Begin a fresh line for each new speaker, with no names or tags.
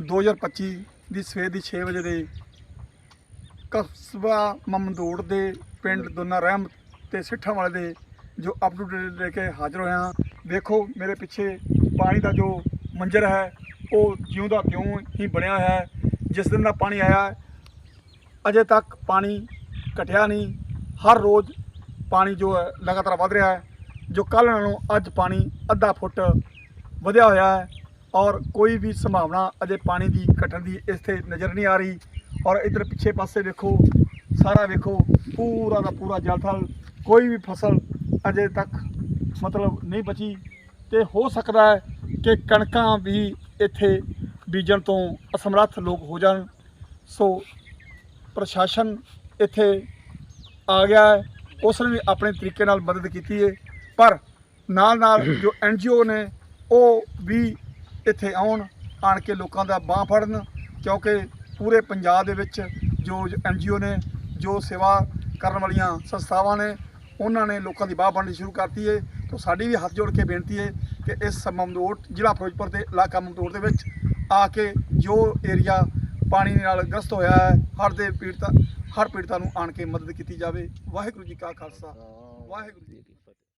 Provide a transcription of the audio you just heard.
2025 ਦੀ ਸਵੇਰ ਦੀ 6 ਵਜੇ ਦੇ ਕਸਬਾ ਮਮਦੋੜ ਦੇ ਪਿੰਡ ਦੋਨਾ ਰਹਿਮ ਤੇ ਸਿੱਠਾਂ ਵਾਲੇ ਦੇ ਜੋ ਅਪ ਟੂ ਡੇਟ ਲੈ ਕੇ ਹਾਜ਼ਰ ਹੋਇਆ ਹਾਂ। ਵੇਖੋ, ਮੇਰੇ ਪਿੱਛੇ ਪਾਣੀ ਦਾ ਜੋ ਮੰਜ਼ਰ ਹੈ, ਉਹ ਜਿਉਂ ਦਾ ਤਿਉਂ ਹੀ ਬਣਿਆ ਹੋਇਆ ਹੈ। ਜਿਸ ਦਿਨ ਦਾ ਪਾਣੀ ਆਇਆ, ਅਜੇ ਤੱਕ ਪਾਣੀ ਘਟਿਆ ਨਹੀਂ। ਹਰ ਰੋਜ਼ ਪਾਣੀ ਜੋ ਹੈ, ਲਗਾਤਾਰ ਵਧ ਰਿਹਾ ਹੈ। ਜੋ ਕੱਲ੍ਹ ਨਾਲੋਂ ਅੱਜ ਪਾਣੀ ਅੱਧਾ ਫੁੱਟ ਵਧਿਆ ਹੋਇਆ ਹੈ। ਔਰ ਕੋਈ ਵੀ ਸੰਭਾਵਨਾ ਅਜੇ ਪਾਣੀ ਦੀ ਘਟਣ ਦੀ ਇੱਥੇ ਨਜ਼ਰ ਨਹੀਂ ਆ ਰਹੀ। ਔਰ ਇਧਰ ਪਿੱਛੇ ਪਾਸੇ ਵੇਖੋ, ਸਾਰਾ ਵੇਖੋ, ਪੂਰਾ ਦਾ ਪੂਰਾ ਜਲਥਲ, ਕੋਈ ਵੀ ਫਸਲ ਅਜੇ ਤੱਕ ਮਤਲਬ ਨਹੀਂ ਬਚੀ। ਤੇ ਹੋ ਸਕਦਾ ਹੈ ਕਿ ਕਣਕਾਂ ਵੀ ਇੱਥੇ ਬੀਜਣ ਤੋਂ ਅਸਮਰੱਥ ਲੋਕ ਹੋ ਜਾਣ। ਸੋ ਪ੍ਰਸ਼ਾਸਨ ਇੱਥੇ ਆ ਗਿਆ ਹੈ। ਉਸ ਨੇ ਵੀ ਆਪਣੇ ਤਰੀਕੇ ਨਾਲ ਮਦਦ ਕੀਤੀ ਹੈ। ਪਰ ਨਾਲ ਨਾਲ ਜੋ ਐਨਜੀਓ ਨੇ, ਉਹ ਵੀ ਇੱਥੇ ਆਉਣ ਆਣ ਕੇ ਲੋਕਾਂ ਦਾ ਬਾਹ ਫੜਨ ਕਿਉਂਕਿ ਪੂਰੇ ਪੰਜਾਬ ਦੇ ਵਿੱਚ ਜੋ ਐਨਜੀਓ ਨੇ ਜੋ ਸੇਵਾ ਕਰਨ ਵਾਲੀਆਂ ਸੰਸਥਾਵਾਂ ਨੇ ਉਹਨਾਂ ਨੇ ਲੋਕਾਂ ਦੀ ਬਾਹ ਫੜਨੀ ਸ਼ੁਰੂ ਕਰਤੀ ਹੈ ਤਾਂ ਸਾਡੀ ਵੀ ਹੱਥ ਜੋੜ ਕੇ ਬੇਨਤੀ ਹੈ ਕਿ ਇਸ ਮਮਦੋਟ ਜ਼ਿਲ੍ਹਾ ਫਿਰੋਜ਼ਪੁਰ ਦੇ ਇਲਾਕਾ ਮਮਦੋਟ ਦੇ ਵਿੱਚ ਆ ਕੇ ਜੋ ਏਰੀਆ ਪਾਣੀ ਨਾਲ ਗ੍ਰਸਤ ਹੋਇਆ ਹੈ ਹੜ੍ਹ ਦੇ ਪੀੜਤਾਂ ਹਰ ਪੀੜਤਾਂ ਨੂੰ ਆਣ ਕੇ ਮਦਦ ਕੀਤੀ ਜਾਵੇ ਵਾਹਿਗੁਰੂ ਜੀ ਕਾ ਖਾਲਸਾ ਵਾਹਿਗੁਰੂ ਜੀ।